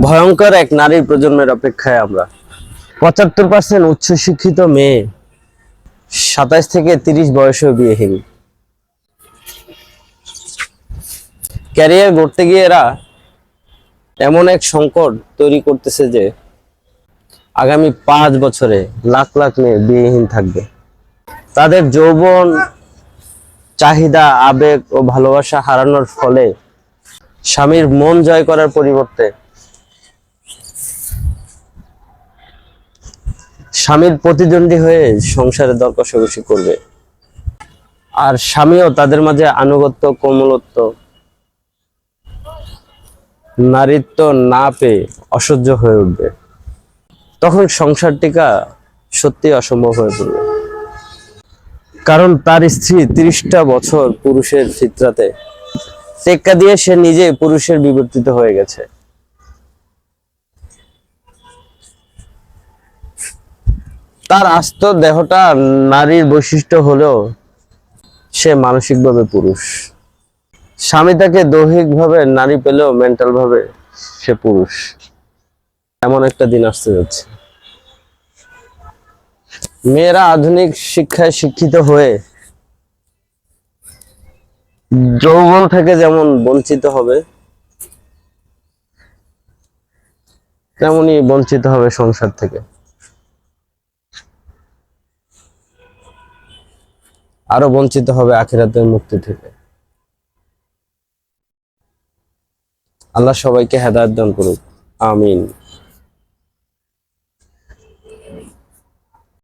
ভয়ঙ্কর এক নারীর প্রজন্মের অপেক্ষায় আমরা। পঁচাত্তর পার্সেন্ট উচ্চশিক্ষিত মেয়ে সাতাইশ থেকে তিরিশ বয়সেও বিয়েহীন। ক্যারিয়ার গড়তে গিয়ে এরা এমন এক সংকট তৈরি করতেছে যে আগামী পাঁচ বছরে লাখ লাখ মেয়ে বিয়েহীন থাকবে। তাদের যৌবন, চাহিদা, আবেগ ও ভালোবাসা হারানোর ফলে স্বামীর মন জয় করার পরিবর্তে স্বামীর প্রতিদ্বন্দ্বী হয়ে সংসারে দর কষাকষি করবে। আর স্বামীও তাদের মাঝে আনুগত্য, কোমলত্ব, নারীত্ব না পেয়ে অসহ্য হয়ে উঠবে। তখন সংসার টিকা সত্যি অসম্ভব হয়ে পড়বে। কারণ তার স্ত্রী তিরিশটা বছর পুরুষের ফিতরাতে, টেক্কা দিয়ে সে নিজে পুরুষের বিবর্তিত হয়ে গেছে। তার আস্ত দেহটা নারীর বৈশিষ্ট্য হলেও সে মানসিকভাবে পুরুষ। স্বামী তাকে দৈহিকভাবে, নারী পেলেও মেন্টাল ভাবে সে পুরুষ। এমন একটা দিন আসতে যাচ্ছে। মেয়েরা আধুনিক শিক্ষায় শিক্ষিত হয়ে যৌবন থেকে যেমন বঞ্চিত হবে তেমনি বঞ্চিত হবে সংসার থেকে। আরও বঞ্চিত হবে আখিরাতের মুক্তি থেকে। আল্লাহ সবাইকে হেদায়ত দান করুক। আমিন।